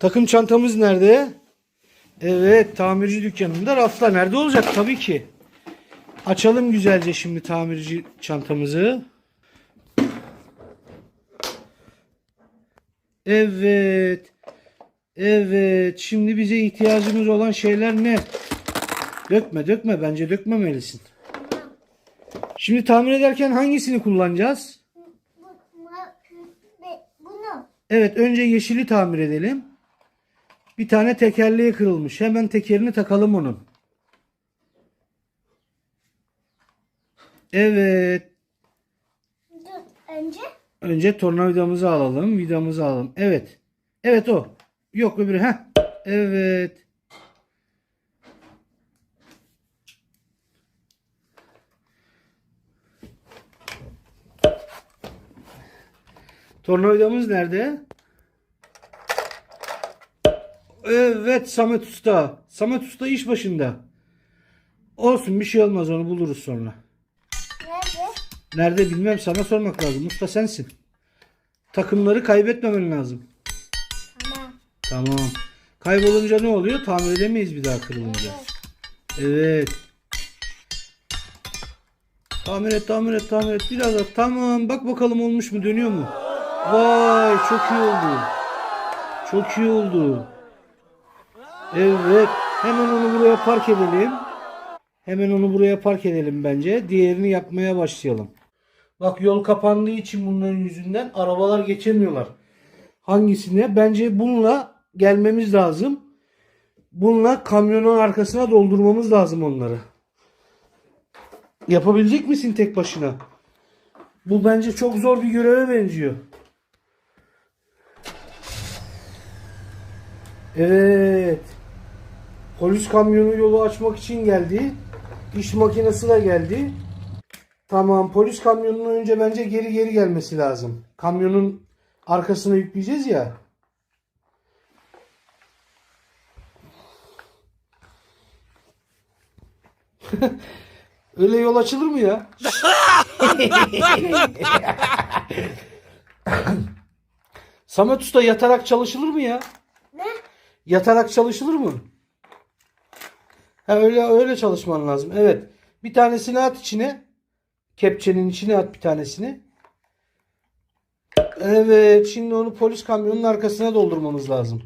Takım çantamız nerede? Evet tamirci dükkanında rafta. Nerede olacak? Tabii ki. Açalım güzelce şimdi tamirci çantamızı. Evet. Evet. Şimdi bize ihtiyacımız olan şeyler ne? Dökme dökme. Bence dökmemelisin. Şimdi tamir ederken hangisini kullanacağız? Bunu. Evet önce yeşili tamir edelim. Bir tane tekerleği kırılmış. Hemen tekerini takalım onun. Evet. Dur önce. Önce tornavidamızı alalım. Vidamızı alalım. Evet. Evet o. Yok öbürü. Heh. Evet. Tornavidamız nerede? Evet Samet Usta. Samet Usta iş başında. Olsun bir şey olmaz onu buluruz sonra. Nerede? Nerede bilmem sana sormak lazım. Usta sensin. Takımları kaybetmemen lazım. Tamam. Tamam. Kaybolunca ne oluyor? Tamir edemeyiz bir daha kırılınca. Evet. Tamir et, tamir et, tamir et. Biraz daha. Tamam. Bak bakalım olmuş mu? Dönüyor mu? Vay çok iyi oldu. Çok iyi oldu. Evet. Hemen onu buraya park edelim. Hemen onu buraya park edelim bence. Diğerini yapmaya başlayalım. Bak yol kapandığı için bunların yüzünden arabalar geçemiyorlar. Hangisine? Bence bununla gelmemiz lazım. Bununla kamyonun arkasına doldurmamız lazım onları. Yapabilecek misin tek başına? Bu bence çok zor bir göreve benziyor. Evet. Polis kamyonu yolu açmak için geldi. İş makinesi de geldi. Tamam polis kamyonunun önce bence geri geri gelmesi lazım. Kamyonun arkasına yükleyeceğiz ya. Öyle yol açılır mı ya? Samet Usta yatarak çalışılır mı ya? Ne? Yatarak çalışılır mı? Ha öyle öyle çalışman lazım. Evet. Bir tanesini at içine. Kepçenin içine at bir tanesini. Evet. Şimdi onu polis kamyonunun arkasına doldurmamız lazım.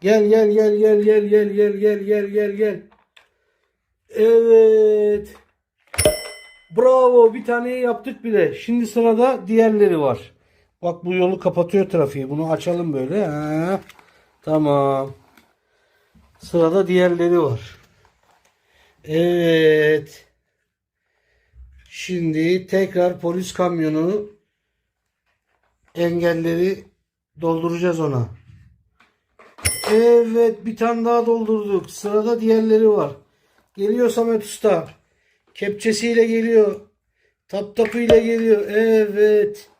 Gel gel gel gel gel gel gel gel gel gel gel. Evet. Bravo. Bir taneyi yaptık bile. Şimdi sırada diğerleri var. Bak bu yolu kapatıyor trafiği. Bunu açalım böyle. Ha. Tamam. Sırada diğerleri var. Evet. Şimdi tekrar polis kamyonu engelleri dolduracağız ona. Evet bir tane daha doldurduk. Sırada diğerleri var. Geliyor Samet Usta. Kepçesiyle geliyor. Tap tapıyla geliyor. Evet.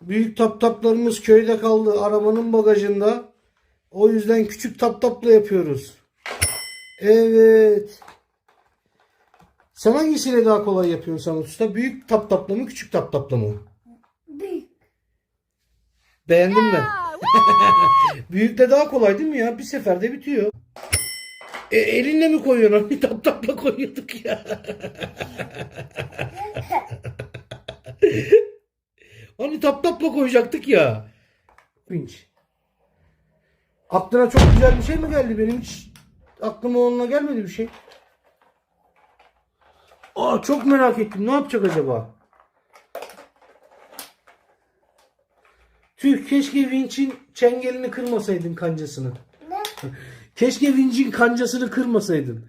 Büyük tap taplarımız köyde kaldı. Arabanın bagajında. O yüzden küçük tap tapla yapıyoruz. Evet. Sen hangisiyle daha kolay yapıyorsun Samet Usta? Büyük tap tapla mı küçük tap tapla mı? Büyük. Beğendin mi? Büyük de daha kolay değil mi ya? Bir seferde bitiyor. E, elinle mi koyuyorsun? Hani tap tapla koyuyorduk ya. hani tap tapla koyacaktık ya. Vinç. Aklına çok güzel bir şey mi geldi? Benim hiç aklıma onunla gelmedi bir şey. Aa çok merak ettim. Ne yapacak acaba? Tüh keşke vinçin çengelini kırmasaydın kancasını. Ne? Keşke vincin kancasını kırmasaydın.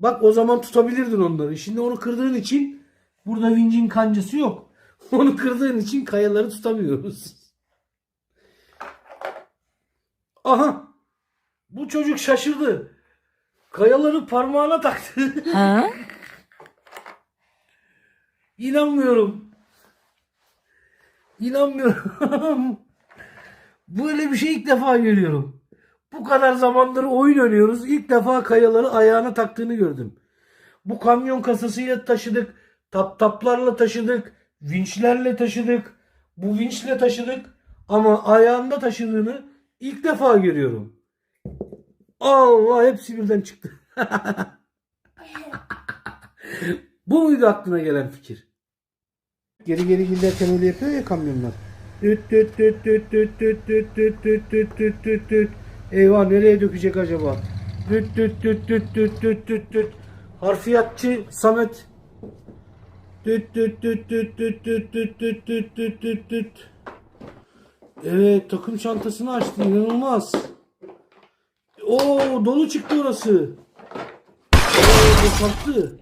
Bak o zaman tutabilirdin onları. Şimdi onu kırdığın için burada vincin kancası yok. Onu kırdığın için kayaları tutamıyoruz. Aha. Bu çocuk şaşırdı. Kayaları parmağına taktı. Ha? İnanmıyorum. İnanmıyorum. Böyle bir şey ilk defa görüyorum. Bu kadar zamandır oyun oynuyoruz. İlk defa kayaları ayağına taktığını gördüm. Bu kamyon kasasıyla taşıdık. Tap taplarla taşıdık. Vinçlerle taşıdık. Bu vinçle taşıdık. Ama ayağında taşıdığını İlk defa görüyorum. Allah hepsi birden çıktı. Bu muydu aklına gelen fikir? Geri geri giderken öyle yapıyor ya kamyonlar. Düt düt düt. Eyvah nereye dökecek acaba? Harfiyatçı Samet. Düt düt düt düt düt düt düt düt düt düt düt. Evet takım çantasını açtı inanılmaz. Oo dolu çıktı orası. Oo boşalttı.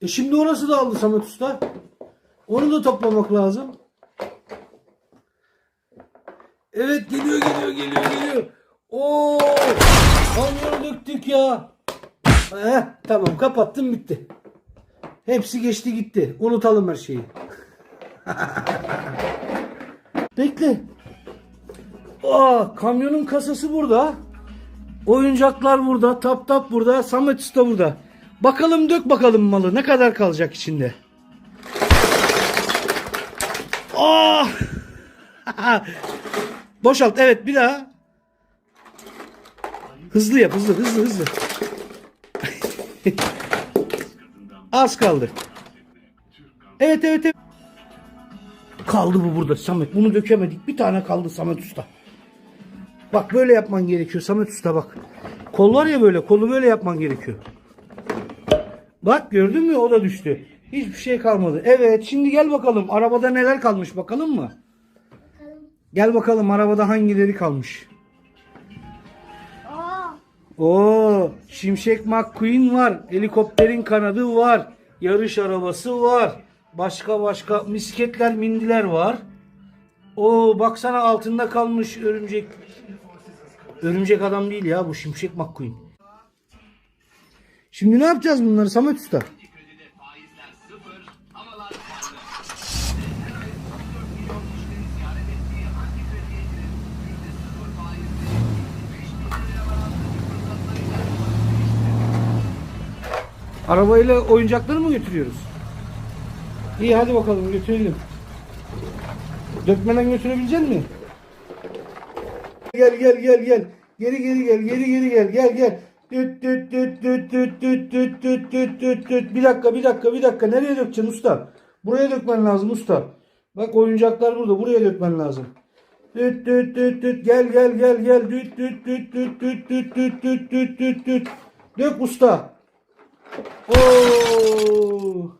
E şimdi orası da aldı Samet Usta. Onu da toplamak lazım. Evet geliyor geliyor geliyor geliyor. Oo kamyonu döktük ya. Heh, tamam kapattım bitti. Hepsi geçti gitti. Unutalım her şeyi. Bekle. Aa, kamyonun kasası burada. Oyuncaklar burada. Tap tap burada. Samet Usta burada. Bakalım dök bakalım malı. Ne kadar kalacak içinde? Aa! Boşalt. Evet bir daha. Hızlı yap. Hızlı hızlı hızlı. Az kaldı. Evet evet evet. Kaldı bu burada Samet. Bunu dökemedik. Bir tane kaldı Samet Usta. Bak böyle yapman gerekiyor Samet Usta bak. Kol var ya böyle. Kolu böyle yapman gerekiyor. Bak gördün mü o da düştü. Hiçbir şey kalmadı. Evet şimdi gel bakalım. Arabada neler kalmış bakalım mı? Gel bakalım arabada hangileri kalmış. Oo, Şimşek McQueen var. Helikopterin kanadı var. Yarış arabası var. Başka başka misketler, mindiler var. Oo, baksana altında kalmış örümcek. Örümcek adam değil ya bu Şimşek McQueen. Şimdi ne yapacağız bunları Samet Usta? Arabayla oyuncakları mı götürüyoruz? İyi hadi bakalım götürelim. Dökmeden götürebilecek misin? Gel gel gel gel. Geri geri gel geri geri gel gel gel. Düt düt düt düt düt düt düt düt düt düt düt. Bir dakika bir dakika bir dakika. Nereye dökeceksin usta? Buraya dökmen lazım usta. Bak oyuncaklar burada. Buraya dökmen lazım. Düt düt düt düt. Gel gel gel gel. Düt düt düt düt düt düt düt düt düt düt düt. Dök usta. Oo!